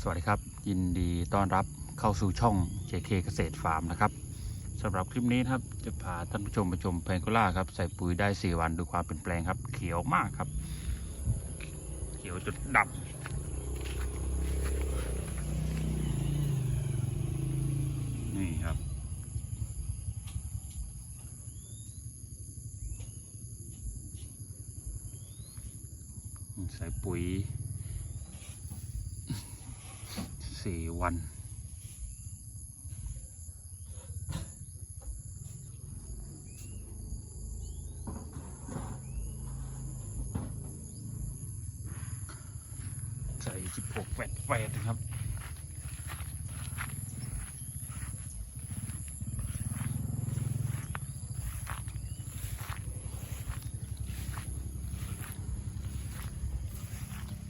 สวัสดีครับ ยินดีต้อนรับเข้าสู่ช่อง JK เกษตรฟาร์มนะครับสำหรับคลิปนี้ครับจะพาท่านผู้ชมไปชมแพงโกล่าครับใส่ปุ๋ยได้ 4 วันดูความเปลี่ยนแปลงครับ เขียวมากครับ เขียวจนดำนี่ครับใส่ปุ๋ย สี่วัน ใส่สิบหกแปดแปดนะครับ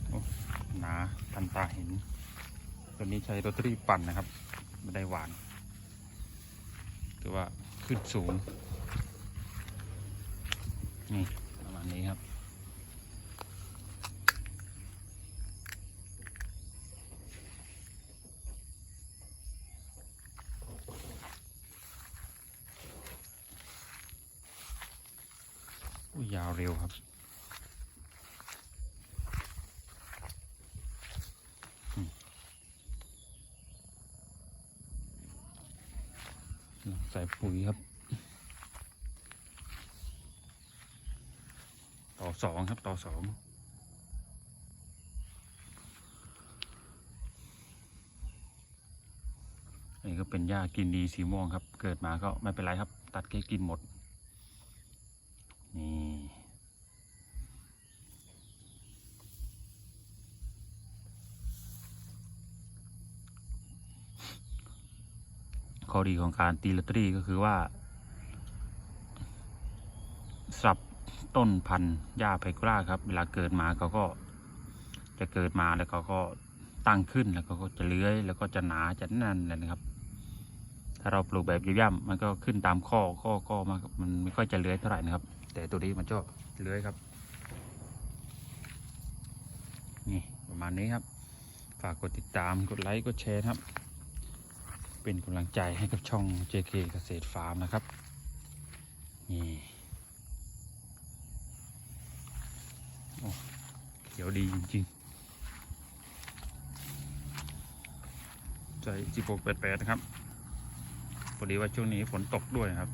โอ้หนาทันตาเห็น ตัวนี้ใช้โรตารี่ปั่นนะครับไม่ได้หวานถือว่าขึ้นสูง นี่ประมาณนี้ครับอุ้ยยาวเร็วครับ ใส่ปุ๋ยครับต่อสองครับต่อสองอันนี้ก็เป็นหญ้ากินดีสีม่วงครับ เกิดมาก็ไม่เป็นไรครับ ตัดแค่กินหมด ข้อดีของการตีลอตเตอรี่ก็คือว่า สับต้นพันธุ์หญ้าไพกล่าครับ เวลาเกิดมาเขาก็จะเกิดมาแล้วเขาก็ตั้งขึ้นแล้วก็จะเลื้อย แล้วก็จะหนาจะแน่นเลยนะครับ ถ้าเราปลูกแบบย่ำๆมันก็ขึ้นตามข้อข้อข้อมามันไม่ค่อยจะเลื้อยเท่าไหร่นะครับ แต่ตัวนี้มันก็เลื้อยครับนี่ประมาณนี้ครับ ฝากกดติดตามกดไลค์กดแชร์ครับ เป็นกำลังใจให้กับช่อง JK เกษตรฟาร์มนะครับ นี่โอ้เขียวดีจริงๆใจจีโปกแปดๆนะครับพอดีว่าช่วงนี้ฝนตกด้วยครับ